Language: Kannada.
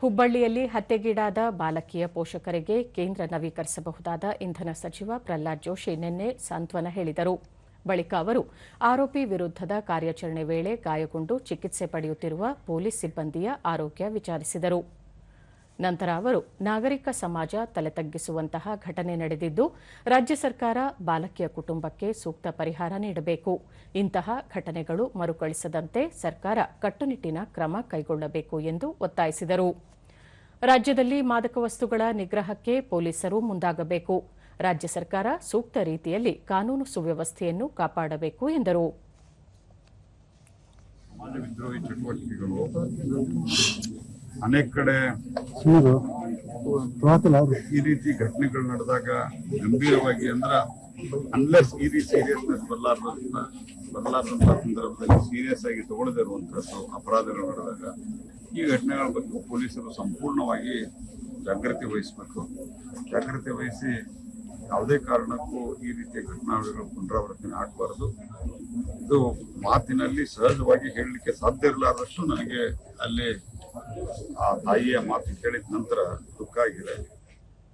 ಹುಬ್ಬಳ್ಳಿಯಲ್ಲಿ ಹತ್ಯೆಗೀಡಾದ ಬಾಲಕಿಯ ಪೋಷಕರಿಗೆ ಕೇಂದ್ರ ನವೀಕರಿಸಬಹುದಾದ ಇಂಧನ ಸಚಿವ ಪ್ರಹ್ಲಾದ್ ಜೋಶಿ ನಿನ್ನೆ ಸಾಂತ್ವನ ಹೇಳಿದರು. ಬಳಿಕ ಅವರು ಆರೋಪಿ ವಿರುದ್ಧದ ಕಾರ್ಯಾಚರಣೆ ವೇಳೆ ಗಾಯಗೊಂಡು ಚಿಕಿತ್ಸೆ ಪಡೆಯುತ್ತಿರುವ ಪೊಲೀಸ್ ಸಿಬ್ಬಂದಿಯ ಆರೋಗ್ಯ ವಿಚಾರಿಸಿದರು. ನಂತರ ಅವರು ನಾಗರಿಕ ಸಮಾಜ ತಲೆತಗ್ಗಿಸುವಂತಹ ಘಟನೆ ನಡೆದಿದ್ದು, ರಾಜ್ಯ ಸರ್ಕಾರ ಬಾಲಕಿಯ ಕುಟುಂಬಕ್ಕೆ ಸೂಕ್ತ ಪರಿಹಾರ ನೀಡಬೇಕು. ಇಂತಹ ಘಟನೆಗಳು ಮರುಕಳಿಸದಂತೆ ಸರ್ಕಾರ ಕಟ್ಟುನಿಟ್ಟಿನ ಕ್ರಮ ಕೈಗೊಳ್ಳಬೇಕು ಎಂದು ಒತ್ತಾಯಿಸಿದರು. ರಾಜ್ಯದಲ್ಲಿ ಮಾದಕ ವಸ್ತುಗಳ ನಿಗ್ರಹಕ್ಕೆ ಪೊಲೀಸರು ಮುಂದಾಗಬೇಕು. ರಾಜ್ಯ ಸರ್ಕಾರ ಸೂಕ್ತ ರೀತಿಯಲ್ಲಿ ಕಾನೂನು ಸುವ್ಯವಸ್ಥೆಯನ್ನು ಕಾಪಾಡಬೇಕು ಎಂದರು. ಅನೇಕ ಕಡೆ ಈ ರೀತಿ ಘಟನೆಗಳು ನಡೆದಾಗ ಗಂಭೀರವಾಗಿ ಅಂದ್ರ ಅನ್ಲೆಸ್ ಈ ರೀತಿ ಸೀರಿಯಸ್ನೆಸ್ ಬರಲಾರ್ದಂತ ಬರಲಾರ್ದಂತ ಸಂದರ್ಭದಲ್ಲಿ ಸೀರಿಯಸ್ ಆಗಿ ತಗೊಳ್ಳದೇ ಇರುವಂತಹದ್ದು ಅಪರಾಧಗಳು ನಡೆದಾಗ ಈ ಘಟನೆಗಳ ಬಗ್ಗೆ ಪೊಲೀಸರು ಸಂಪೂರ್ಣವಾಗಿ ಜಾಗೃತಿ ವಹಿಸಬೇಕು. ಜಾಗೃತಿ ವಹಿಸಿ ಯಾವುದೇ ಕಾರಣಕ್ಕೂ ಈ ರೀತಿಯ ಘಟನಾವಳಿಗಳು ಪುನರಾವರ್ತನೆ ಆಗಬಾರದು. ಇದು ಮಾತಿನಲ್ಲಿ ಸಹಜವಾಗಿ ಹೇಳಲಿಕ್ಕೆ ಸಾಧ್ಯ ಇರಲಾರದಷ್ಟು ನನಗೆ ಅಲ್ಲಿ ಆ ತಾಯಿಯ ಮಾತು ಕೇಳಿದ ನಂತರ